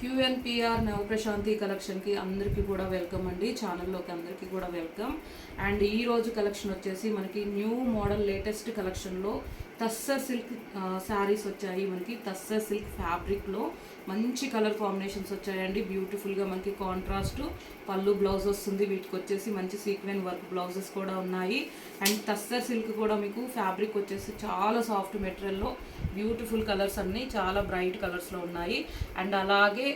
క్యూఎన్పిఆర్ నవప్రశాంతి కలెక్షన్కి అందరికీ కూడా వెల్కమ్ అండి. ఛానల్లోకి అందరికీ కూడా వెల్కమ్. అండ్ ఈ రోజు కలెక్షన్ వచ్చేసి మనకి న్యూ మోడల్ లేటెస్ట్ కలెక్షన్లో తస్సర్ సిల్క్ శారీస్ వచ్చాయి మనకి తస్సర్ సిల్క్ ఫ్యాబ్రిక్లో. మంచి కలర్ కాంబినేషన్స్ వచ్చాయండి. బ్యూటిఫుల్గా మనకి కాంట్రాస్ట్ పళ్ళు బ్లౌజ్ వస్తుంది. వీటికి వచ్చేసి మంచి సీక్వెన్ వర్క్ బ్లౌజెస్ కూడా ఉన్నాయి. అండ్ తస్సర్ సిల్క్ కూడా మీకు ఫ్యాబ్రిక్ వచ్చేసి చాలా సాఫ్ట్ మెటీరియల్లో బ్యూటిఫుల్ కలర్స్ అన్నీ చాలా బ్రైట్ కలర్స్లో ఉన్నాయి. అండ్ అలాగే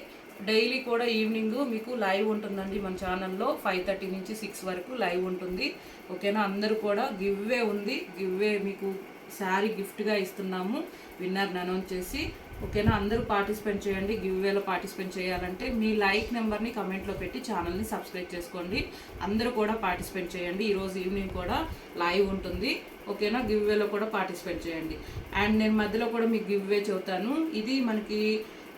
డైలీ కూడా ఈవినింగ్ మీకు లైవ్ ఉంటుందండి మన ఛానల్లో ఫైవ్ థర్టీ నుంచి సిక్స్ వరకు లైవ్ ఉంటుంది. ఓకేనా అందరూ కూడా గివ్వే ఉంది. గివ్వే మీకు శారీ గిఫ్ట్గా ఇస్తున్నాము. విన్నర్ని అనౌన్స్ చేసి ఓకేనా? అందరూ పార్టిసిపేట్ చేయండి గివ్వేలో పార్టిసిపేట్ చేయాలంటే మీ లైక్ నెంబర్ని కమెంట్లో పెట్టి ఛానల్ని సబ్స్క్రైబ్ చేసుకోండి. అందరూ కూడా పార్టిసిపేట్ చేయండి. ఈరోజు ఈవినింగ్ కూడా లైవ్ ఉంటుంది. ఓకేనా? గివ్వేలో కూడా పార్టిసిపేట్ చేయండి. అండ్ నేను మధ్యలో కూడా మీకు గివ్వే చెబుతాను. ఇది మనకి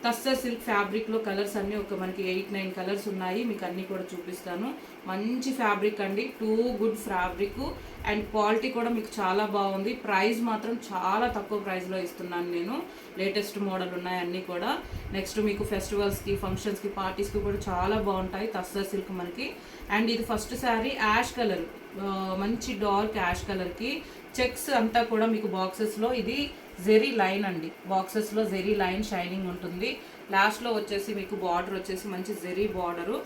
టస్సర్ సిల్క్ ఫ్యాబ్రిక్లో కలర్స్ అన్నీ ఒక మనకి ఎయిట్ నైన్ కలర్స్ ఉన్నాయి. మీకు అన్నీ కూడా చూపిస్తాను. మంచి ఫ్యాబ్రిక్ అండి. Too good fabric. And quality కూడా మీకు చాలా బాగుంది. ప్రైస్ మాత్రం చాలా తక్కువ ప్రైస్లో ఇస్తున్నాను నేను. లేటెస్ట్ మోడల్ ఉన్నాయి అన్నీ కూడా. నెక్స్ట్ మీకు ఫెస్టివల్స్కి ఫంక్షన్స్కి పార్టీస్కి కూడా చాలా బాగుంటాయి తస్సర్ సిల్క్ మనకి. అండ్ ఇది ఫస్ట్ శారీ యాష్ కలర్. మంచి డార్క్ యాష్ కలర్కి చెక్స్ అంతా కూడా మీకు బాక్సెస్లో ఇది జెరీ లైన్ అండి. బాక్సెస్లో జెరీ లైన్ షైనింగ్ ఉంటుంది. లాస్ట్లో వచ్చేసి మీకు బార్డర్ వచ్చేసి మంచి zari border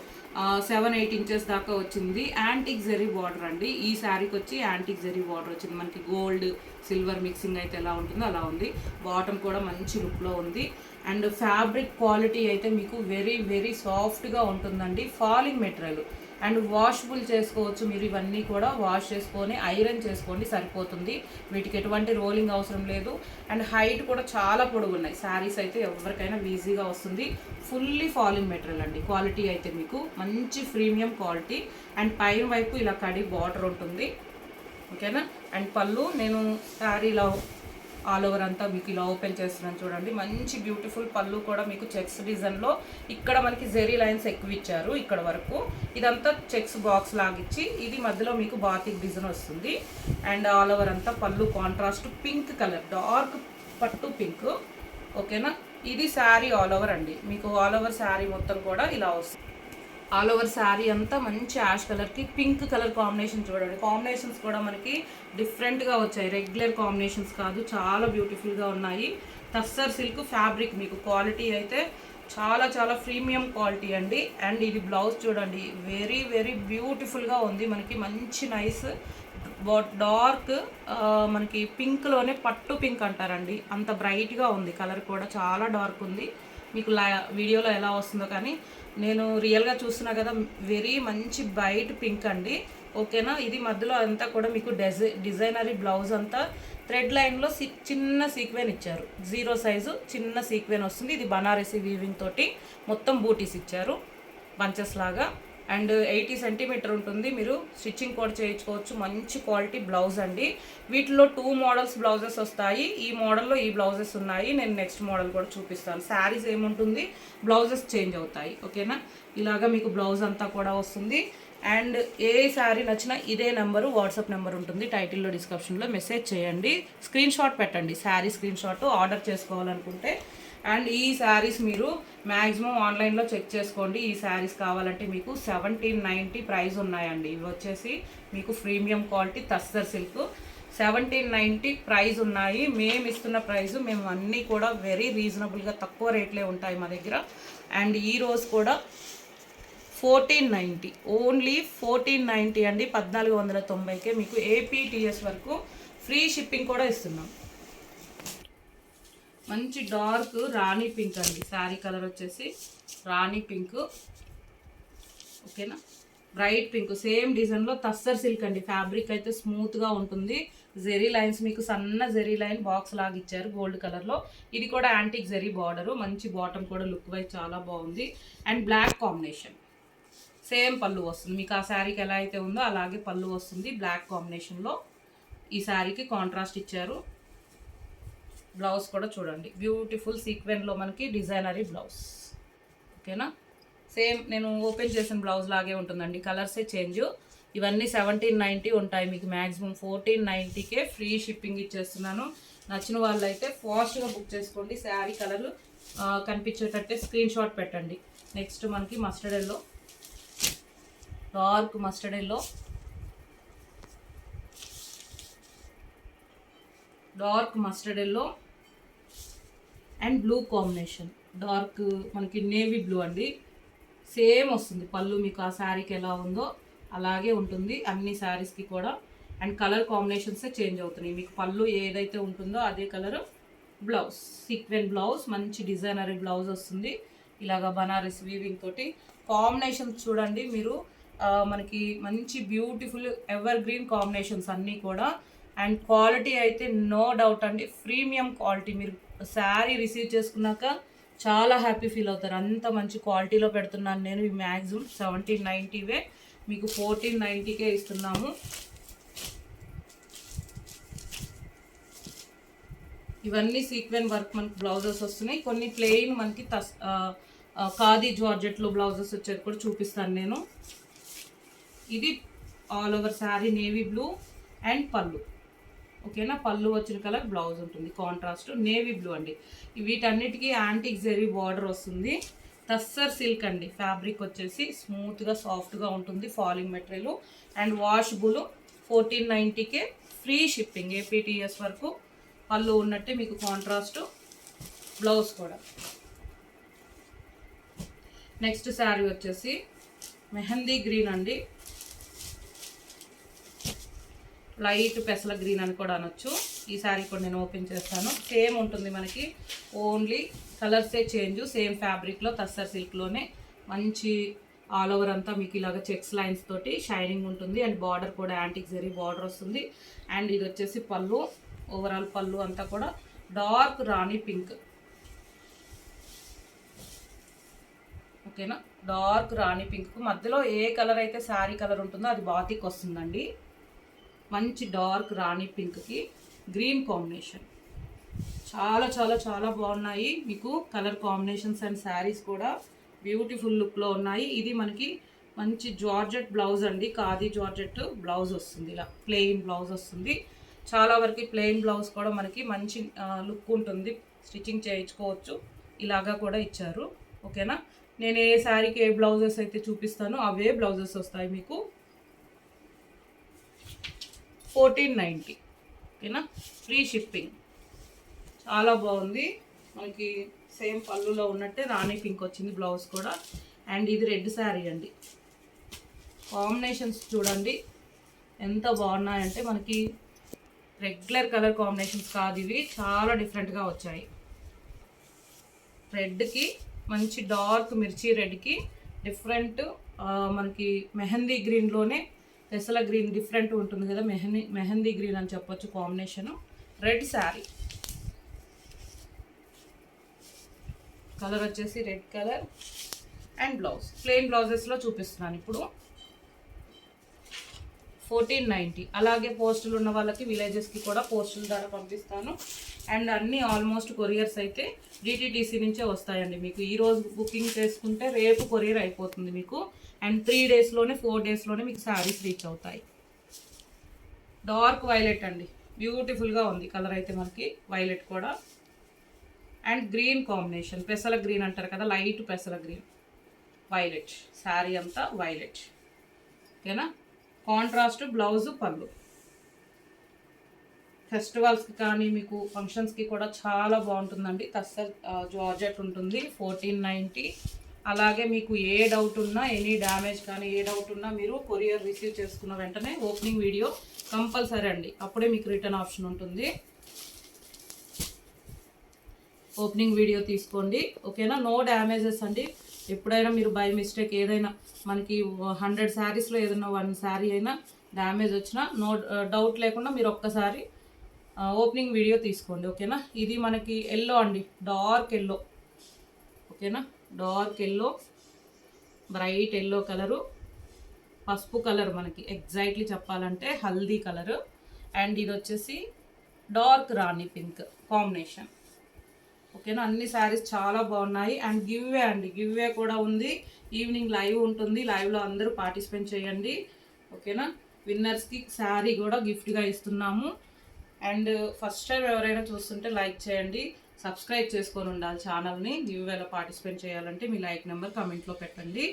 seven eight inches దాకా వచ్చింది. యాంటిక్ జెరీ బార్డర్ అండి. ఈ శారీకి వచ్చి యాంటిక్ జెరీ బార్డర్ వచ్చింది. మనకి గోల్డ్ సిల్వర్ మిక్సింగ్ అయితే ఎలా ఉంటుందో అలా ఉంది. బాటమ్ కూడా మంచి లుక్లో ఉంది. అండ్ ఫ్యాబ్రిక్ క్వాలిటీ అయితే మీకు వెరీ వెరీ సాఫ్ట్గా ఉంటుందండి. ఫాలింగ్ మెటీరియల్ అండ్ వాషబుల్ చేసుకోవచ్చు మీరు. ఇవన్నీ కూడా వాష్ చేసుకొని ఐరన్ చేసుకోండి సరిపోతుంది. వీటికి ఎటువంటి రోలింగ్ అవసరం లేదు. అండ్ హైట్ కూడా చాలా పొడుగు ఉన్నాయి శారీస్ అయితే ఎవరికైనా ఈజీగా వస్తుంది. ఫుల్లీ ఫాలింగ్ మెటీరియల్ అండి. క్వాలిటీ అయితే మీకు మంచి ప్రీమియం క్వాలిటీ. అండ్ పైన వైపు ఇలా కడి బార్డర్ ఉంటుంది. ఓకేనా? అండ్ పళ్ళు నేను శారీలో ఆల్ ఓవర్ అంతా మీకు ఇలా ఓపెన్ చేస్తున్నాను చూడండి. మంచి బ్యూటిఫుల్ పళ్ళు కూడా మీకు చెక్స్ డిజైన్లో ఇక్కడ మనకి జెరీ లైన్స్ ఎక్కువ ఇచ్చారు ఇక్కడ వరకు. ఇదంతా చెక్స్ బాక్స్ లాగిచ్చి ఇది మధ్యలో మీకు బాతిక్ డిజైన్ వస్తుంది. అండ్ ఆల్ ఓవర్ అంతా పళ్ళు కాంట్రాస్ట్ పింక్ కలర్ డార్క్ పట్టు పింక్. ఓకేనా? ఇది శారీ ఆల్ ఓవర్ అండి. మీకు ఆల్ ఓవర్ శారీ మొత్తం కూడా ఇలా వస్తుంది. ఆల్ ఓవర్ శారీ అంతా మంచి యాష్ కలర్కి పింక్ కలర్ కాంబినేషన్ చూడండి. కాంబినేషన్స్ కూడా మనకి డిఫరెంట్గా వచ్చాయి. రెగ్యులర్ కాంబినేషన్స్ కాదు చాలా బ్యూటిఫుల్గా ఉన్నాయి. టస్సర్ సిల్క్ ఫ్యాబ్రిక్ మీకు క్వాలిటీ అయితే చాలా చాలా ప్రీమియం క్వాలిటీ అండి. అండ్ ఇది బ్లౌజ్ చూడండి వెరీ వెరీ బ్యూటిఫుల్గా ఉంది. మనకి మంచి నైస్ డార్క్ మనకి పింక్లోనే పట్టు పింక్ అంటారండి. అంత బ్రైట్గా ఉంది. కలర్ కూడా చాలా డార్క్ ఉంది. మీకు లా వీడియోలో ఎలా వస్తుందో కానీ నేను రియల్గా చూస్తున్నా కదా వెరీ మంచి బ్రైట్ పింక్ అండి. ఓకేనా? ఇది మధ్యలో అంతా కూడా మీకు డిజై డిజైనరీ బ్లౌజ్ అంతా థ్రెడ్ లైన్లో సి చిన్న సీక్వెన్ ఇచ్చారు. జీరో సైజు చిన్న సీక్వెన్ వస్తుంది. ఇది బనారసి వీవింగ్ తోటి మొత్తం బూటీస్ ఇచ్చారు. బంచెస్ లాగా. అండ్ ఎయిటీ సెంటీమీటర్ ఉంటుంది. మీరు స్టిచ్చింగ్ కూడా చేయించుకోవచ్చు. మంచి క్వాలిటీ బ్లౌజ్ అండి. వీటిలో టూ మోడల్స్ బ్లౌజెస్ వస్తాయి. ఈ మోడల్లో ఈ బ్లౌజెస్ ఉన్నాయి. నేను నెక్స్ట్ మోడల్ కూడా చూపిస్తాను. శారీస్ ఏముంటుంది? బ్లౌజెస్ చేంజ్ అవుతాయి. ఓకేనా? ఇలాగా మీకు బ్లౌజ్ అంతా కూడా వస్తుంది. అండ్ ఏ శారీ నచ్చినా ఇదే నెంబరు వాట్సాప్ నెంబర్ ఉంటుంది. టైటిల్లో డిస్క్రిప్షన్లో మెసేజ్ చేయండి. స్క్రీన్ షాట్ పెట్టండి. శారీ స్క్రీన్ షాట్ ఆర్డర్ చేసుకోవాలనుకుంటే అండ్ ఈ శారీస్ మీరు మ్యాక్సిమం ఆన్లైన్లో చెక్ చేసుకోండి. ఈ శారీస్ కావాలంటే మీకు సెవెంటీన్ నైంటీ ప్రైస్ ఉన్నాయండి. ఇవి వచ్చేసి మీకు premium quality tussar silk. Seventeen ninety price ఉన్నాయి. మేము ఇస్తున్న ప్రైస్ మేము అన్నీ కూడా వెరీ రీజనబుల్గా తక్కువ రేట్లే ఉంటాయి మా దగ్గర. అండ్ ఈ రోజు కూడా fourteen ninety only fourteen ninety అండి. పద్నాలుగు వందల తొంభైకే మీకు ఏపీటీఎస్ వరకు ఫ్రీ షిప్పింగ్ కూడా ఇస్తున్నాం. మంచి డార్క్ రాణి పింక్ అండి. శారీ కలర్ వచ్చేసి రాణి పింక్. ఓకేనా? Bright pink. సేమ్ డిజైన్లో తస్సర్ సిల్క్ అండి. ఫ్యాబ్రిక్ అయితే స్మూత్గా ఉంటుంది. జెరీ లైన్స్ మీకు సన్న జెరీ లైన్ బాక్స్ లాగా ఇచ్చారు గోల్డ్ కలర్లో ఇది కూడా యాంటిక్ జెరీ బార్డరు. మంచి బాటమ్ కూడా లుక్ వైజ్ చాలా బాగుంది. And black combination. సేమ్ పళ్ళు వస్తుంది. మీకు ఆ శారీకి ఎలా అయితే ఉందో అలాగే పళ్ళు వస్తుంది బ్లాక్ కాంబినేషన్లో ఈ శారీకి కాంట్రాస్ట్ ఇచ్చారు. బ్లౌజ్ కూడా చూడండి. బ్యూటిఫుల్ సీక్వెన్లో మనకి డిజైనరీ బ్లౌజ్. ఓకేనా? సేమ్ నేను ఓపెన్ చేసిన బ్లౌజ్ లాగే ఉంటుందండి. కలర్సే చేంజ్ ఇవన్నీ సెవెంటీన్ నైంటీ ఉంటాయి మీకు మ్యాక్సిమం ఫోర్టీన్ నైంటీకే ఫ్రీ షిప్పింగ్ ఇచ్చేస్తున్నాను. నచ్చిన వాళ్ళైతే ఫాస్ట్గా బుక్ చేసుకోండి. శారీ కలర్ కనిపించేటట్టే స్క్రీన్ షాట్ పెట్టండి. నెక్స్ట్ మనకి mustard yellow dark mustard yellow dark mustard yellow and blue combination. Dark మనకి నేవీ బ్లూ అండి. సేమ్ వస్తుంది. పళ్ళు మీకు ఆ శారీకి ఎలా ఉందో అలాగే ఉంటుంది. అన్ని శారీస్కి కూడా. అండ్ కలర్ కాంబినేషన్సే చేంజ్ అవుతున్నాయి. మీకు పళ్ళు ఏదైతే ఉంటుందో అదే కలర్ బ్లౌజ్. సీక్వెన్ బ్లౌజ్ మంచి డిజైనరీ బ్లౌజ్ వస్తుంది. ఇలాగ బనారస్ వీవింగ్ తోటి. కాంబినేషన్స్ చూడండి మీరు. మనకి మంచి బ్యూటిఫుల్ ఎవర్ గ్రీన్ కాంబినేషన్స్ అన్నీ కూడా అండ్ క్వాలిటీ అయితే నో డౌట్ అండి ప్రీమియం క్వాలిటీ. మీరు శారీ రిసీవ్ చేసుకున్నాక చాలా హ్యాపీ ఫీల్ అవుతారు. అంత మంచి క్వాలిటీలో పెడుతున్నాను నేను ఈ మ్యాక్సిమం సెవెంటీన్ నైంటీవే. మీకు ఫోర్టీన్ నైంటీకే ఇస్తున్నాము. ఇవన్నీ సీక్వెన్ వర్క్ మనకి బ్లౌజెస్ వస్తున్నాయి. కొన్ని ప్లెయిన్ మనకి తస్ ఖాదీ జార్జెట్లో బ్లౌజెస్ వచ్చేది కూడా చూపిస్తాను నేను. ఇది all over sari navy blue and పళ్ళు. ఓకేనా? పళ్ళు వచ్చిన కలర్ బ్లౌజ్ ఉంటుంది. కాంట్రాస్ట్ నేవీ బ్లూ అండి. వీటన్నిటికీ యాంటిక్ జెరీ బార్డర్ వస్తుంది. టస్సర్ సిల్క్ అండి. ఫ్యాబ్రిక్ వచ్చేసి స్మూత్గా సాఫ్ట్గా ఉంటుంది falling material. And washable fourteen నైంటీకే free shipping APTS వరకు. పళ్ళు ఉన్నట్టే మీకు కాంట్రాస్ట్ బ్లౌజ్ కూడా. నెక్స్ట్ శారీ వచ్చేసి మెహందీ గ్రీన్ అండి. లైట్ పెసల గ్రీన్ అని కూడా అనొచ్చు. ఈ శారీ కూడా నేను ఓపెన్ చేస్తాను. సేమ్ ఉంటుంది మనకి. ఓన్లీ కలర్సే చేంజ్. సేమ్ ఫ్యాబ్రిక్లో తస్సర్ సిల్క్లోనే మంచి ఆల్ ఓవర్ అంతా మీకు ఇలాగ చెక్స్ లైన్స్ తోటి షైనింగ్ ఉంటుంది. అండ్ బార్డర్ కూడా యాంటిక్ జరీ బార్డర్ వస్తుంది. అండ్ ఇది వచ్చేసి పళ్ళు. ఓవరాల్ పళ్ళు అంతా కూడా డార్క్ రాణి పింక్. ఓకేనా? డార్క్ రాణి పింక్ మధ్యలో ఏ కలర్ అయితే శారీ కలర్ ఉంటుందో అది బాతిక్ వస్తుందండి. మంచి డార్క్ రాణి పింక్కి గ్రీన్ కాంబినేషన్. చాలా చాలా చాలా బాగున్నాయి. మీకు కలర్ కాంబినేషన్స్ అండ్ శారీస్ కూడా బ్యూటిఫుల్ లుక్లో ఉన్నాయి. ఇది మనకి మంచి జార్జెట్ బ్లౌజ్ అండి. ఖాదీ జార్జెట్ బ్లౌజ్ వస్తుంది ఇలా. ప్లెయిన్ బ్లౌజ్ వస్తుంది. చాలా వరకు ప్లెయిన్ బ్లౌజ్ కూడా మనకి మంచి లుక్ ఉంటుంది. స్టిచ్చింగ్ చేయించుకోవచ్చు. ఇలాగా కూడా ఇచ్చారు. ఓకేనా? నేను ఏ శారీకి ఏ బ్లౌజెస్ అయితే చూపిస్తానో అవే బ్లౌజెస్ వస్తాయి మీకు. ఫోర్టీన్ నైంటీ ఓకేనా? Free shipping. చాలా బాగుంది. మనకి సేమ్ పళ్ళులో ఉన్నట్టే రాణి పింక్ వచ్చింది బ్లౌజ్ కూడా. అండ్ ఇది రెడ్ శారీ అండి. కాంబినేషన్స్ చూడండి. ఎంత బాగున్నాయంటే మనకి రెగ్యులర్ కలర్ కాంబినేషన్స్ కాదు ఇవి. చాలా డిఫరెంట్గా వచ్చాయి. రెడ్కి మంచి డార్క్ మిర్చి రెడ్కి డిఫరెంట్ మనకి మెహందీ గ్రీన్లోనే పెసల గ్రీన్ డిఫరెంట్ ఉంటుంది కదా మెహందీ మెహందీ గ్రీన్ అని చెప్పొచ్చు కాంబినేషన్ రెడ్ శారీ కలర్ వచ్చేసి red colour and blouse plain బ్లౌజెస్లో చూపిస్తున్నాను ఇప్పుడు. ఫోర్టీన్ నైంటీ అలాగే పోస్టులు ఉన్న వాళ్ళకి విలేజెస్కి కూడా పోస్టుల ద్వారా పంపిస్తాను. అండ్ అన్నీ ఆల్మోస్ట్ కొరియర్స్ అయితే డిటీటీసీ నుంచే వస్తాయండి మీకు. ఈరోజు బుకింగ్ చేసుకుంటే రేపు కొరియర్ అయిపోతుంది మీకు. అండ్ త్రీ డేస్లోనే ఫోర్ డేస్లోనే మీకు శారీస్ రీచ్ అవుతాయి. డార్క్ వైలెట్ అండి. బ్యూటిఫుల్గా ఉంది. కలర్ అయితే మనకి వైలెట్ కూడా. అండ్ గ్రీన్ కాంబినేషన్ పెసల గ్రీన్ అంటారు కదా లైట్ పెసల గ్రీన్ వైలెట్ శారీ అంతా వైలెట్ ఓకేనా? కాంట్రాస్ట్ బ్లౌజ్ పళ్ళు. ఫెస్టివల్స్కి కానీ మీకు ఫంక్షన్స్కి కూడా చాలా బాగుంటుందండి. తస్సర్ జార్జెట్ ఉంటుంది. ఫోర్టీన్ నైంటీ అలాగే మీకు ఏ డౌట్ ఉన్నా ఎనీ డ్యామేజ్ కానీ ఏ డౌట్ ఉన్నా మీరు కొరియర్ రిసీవ్ చేసుకున్న వెంటనే ఓపెనింగ్ వీడియో కంపల్సరీ అండి. అప్పుడే మీకు రిటర్న్ ఆప్షన్ ఉంటుంది. ఓపెనింగ్ వీడియో తీసుకోండి. ఓకేనా? నో డ్యామేజెస్ అండి. ఎప్పుడైనా మీరు బై మిస్టేక్ ఏదైనా మనకి హండ్రెడ్ శారీస్లో ఏదైనా వన్ శారీ అయినా డ్యామేజ్ వచ్చినా నో డౌట్ uh, లేకుండా మీరు ఒక్కసారి uh, ఓపెనింగ్ వీడియో తీసుకోండి. ఓకేనా? ఇది మనకి ఎల్లో అండి. డార్క్ ఎల్లో ఓకేనా? Dark yellow bright yellow colour పసుపు కలర్ మనకి ఎగ్జాక్ట్లీ చెప్పాలంటే హల్దీ కలరు. అండ్ ఇది వచ్చేసి డార్క్ రాణి పింక్ కాంబినేషన్. ఓకేనా? అన్ని శారీస్ చాలా బాగున్నాయి. అండ్ గివ్వే అండి గివ్వే కూడా ఉంది. ఈవినింగ్ లైవ్ ఉంటుంది. లైవ్లో అందరూ పార్టిసిపేట్ చేయండి. ఓకేనా? విన్నర్స్కి శారీ కూడా గిఫ్ట్గా ఇస్తున్నాము. అండ్ ఫస్ట్ టైం ఎవరైనా చూస్తుంటే లైక్ చేయండి. సబ్స్క్రైబ్ చేసుకొని ఉండాలి ఛానల్ని. గివ్వేలో పార్టిసిపేట్ చేయాలంటే మీ లైక్ నెంబర్ కమెంట్లో పెట్టండి.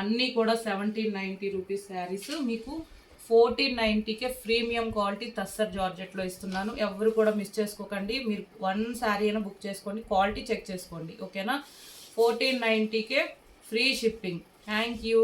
అన్నీ కూడా సెవెంటీన్ నైంటీ రూపీస్ శారీస్. మీకు ఫోర్టీన్ నైంటీకే ప్రీమియం క్వాలిటీ తస్సర్ జార్జెట్లో ఇస్తున్నాను. ఎవరు కూడా మిస్ చేసుకోకండి. మీరు వన్ శారీ అయినా బుక్ చేసుకోండి. క్వాలిటీ చెక్ చేసుకోండి. ఓకేనా? ఫోర్టీన్ నైంటీకే ఫ్రీ షిప్పింగ్. Thank you.